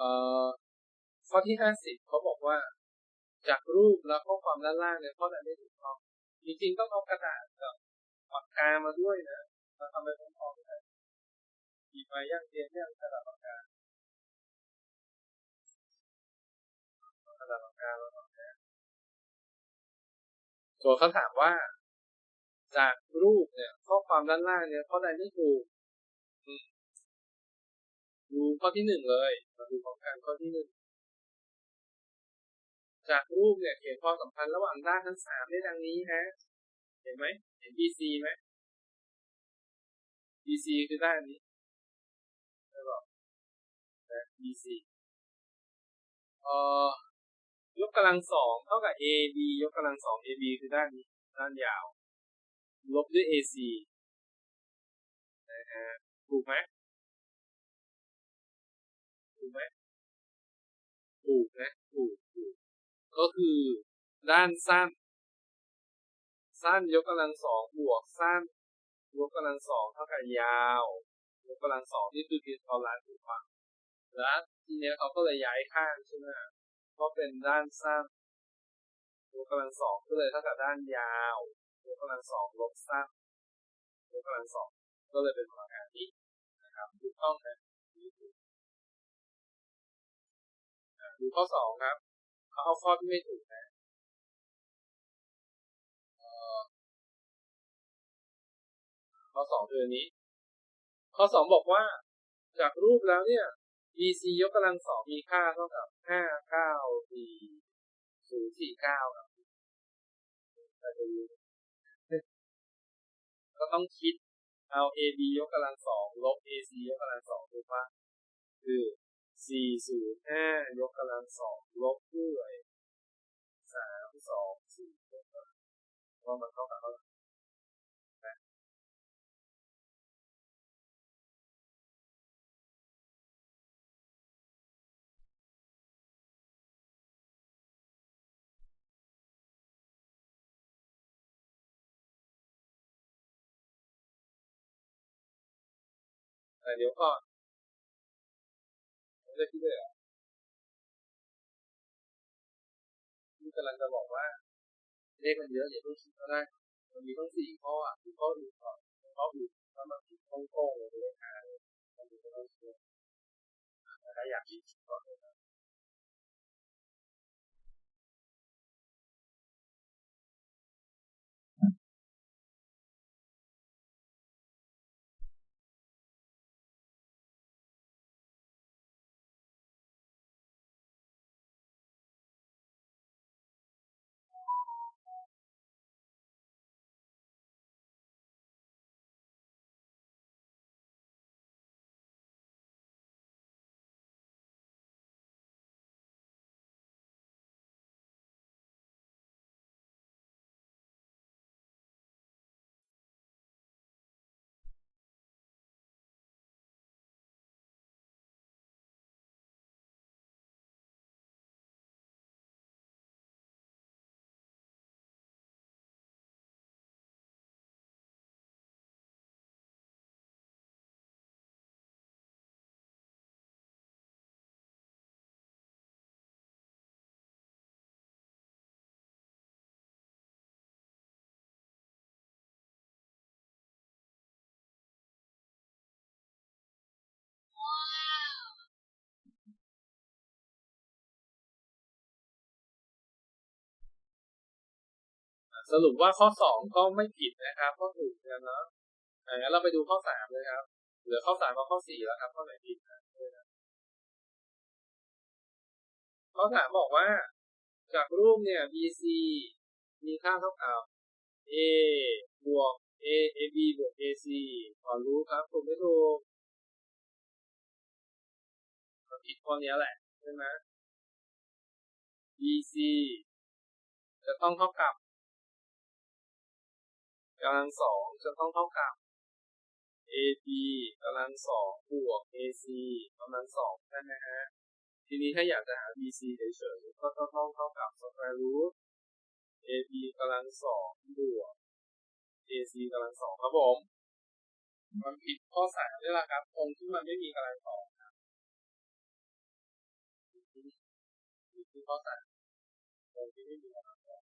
เอ่อข้อที่ห้าสิบเขาบอกว่า จากรูปและข้อความด้านล่างเนี่ยข้อใดไม่ถูกต้องจริงๆต้องเอากระดาษกับปากกามาด้วยนะมาทำไปพร้อมๆกันหยิบมาย่างเรียนย่างกระดาษปากกากระดาษปากกาแล้วนะส่วนเขาถามว่า จากรูปเนี่ย ข้อความด้านล่างเนี่ยข้อใดไม่ถูก ดูข้อที่หนึ่งเลย มาดูของการข้อที่หนึ่ง จากรูปเนี่ยเขียนความสัมพันธ์ระหว่างด้านทั้งสามได้ดังนี้ฮะ เห็นไหม เห็น BC ไหม BC คือด้านนี้ใช่ป่ะนะ BC เอ่อยกกำลังสองเท่ากับ AB ยกกำลังสอง AB คือด้านนี้ ด้านยาว ลบด้วย AC นะฮะถูกไหม ถูกนะถูกถูกก็คือด้านสั้น สั้นยกกำลังสองบวกสั้นยกกำลังสองเท่ากับยาวยกกำลังสองนี่คือพิทอลานถูกปะแล้วทีเนี้ยเขาก็เลยย้ายข้างใช่ไหมก็เป็นด้านสั้นยกกำลังสองก็เลยเท่ากับด้านยาวยกกำลังสองลบสั้นยกกำลังสองก็เลยเป็นพลังงานนี้นะครับถูกต้องนะ ดูข้อสองครับเขาเอาข้อที่ไม่ถูกนะข้อสองคืออันนี้ ข้อสองบอกว่า จากรูปแล้วเนี่ย BC ยกกำลังสองมีค่าเท่ากับห้าเก้าสี่ศูนย์สี่เก้าครับก็ต้องคิดเอา AB ยกกำลังสองลบ AC ยกกำลังสองถูกปะคือ สี่ศูนย์ห้ายกกำลังสองลบด้วยสามสองสี่ยกกำลังว่ามันเท่ากับเท่าไหร่เดี๋ยวก่อน ได้ที่เลยอะที่กำลังจะบอกว่าเลขมันเยอะอย่าเพิ่งคิดก็ได้มันมีทั้งสี่ข้ออะคือข้อดูก่อนข้ออื่นถ้ามันผิดตรงๆเลยเลขหาเลยมันดูก็ต้องเชื่อแต่ถ้าอยากคิดก่อนเลยนะ สรุปว่าข้อสองก็ไม่ผิดนะครับก็ถูกกันเนาะงั้นเราไปดูข้อสามเลยครับ เหลือข้อสามกับข้อสี่แล้วครับข้อไหนผิดนะข้อสามบอกว่า จากรูปเนี่ย BC มีค่าเท่ากับ A บวก A AB บวก AC ขอรู้ครับถูกไม่ถูกผิดข้อนี้แหละใช่ไหม BC จะต้องเท่ากับ กำลังสองจะต้องเท่ากับ AB กำลังสองบวก AC กำลังสองใช่ไหมฮะทีนี้ถ้าอยากจะหา BC เฉยๆก็ต้องเท่ากับ square root AB กำลังสองบวก AC กำลังสองครับผม มันผิดข้อสามนี่แหละครับ ตรงที่มันไม่มีกำลังสองที่นี่นี่คือข้อสามตรงที่ไม่มีกำลังสอง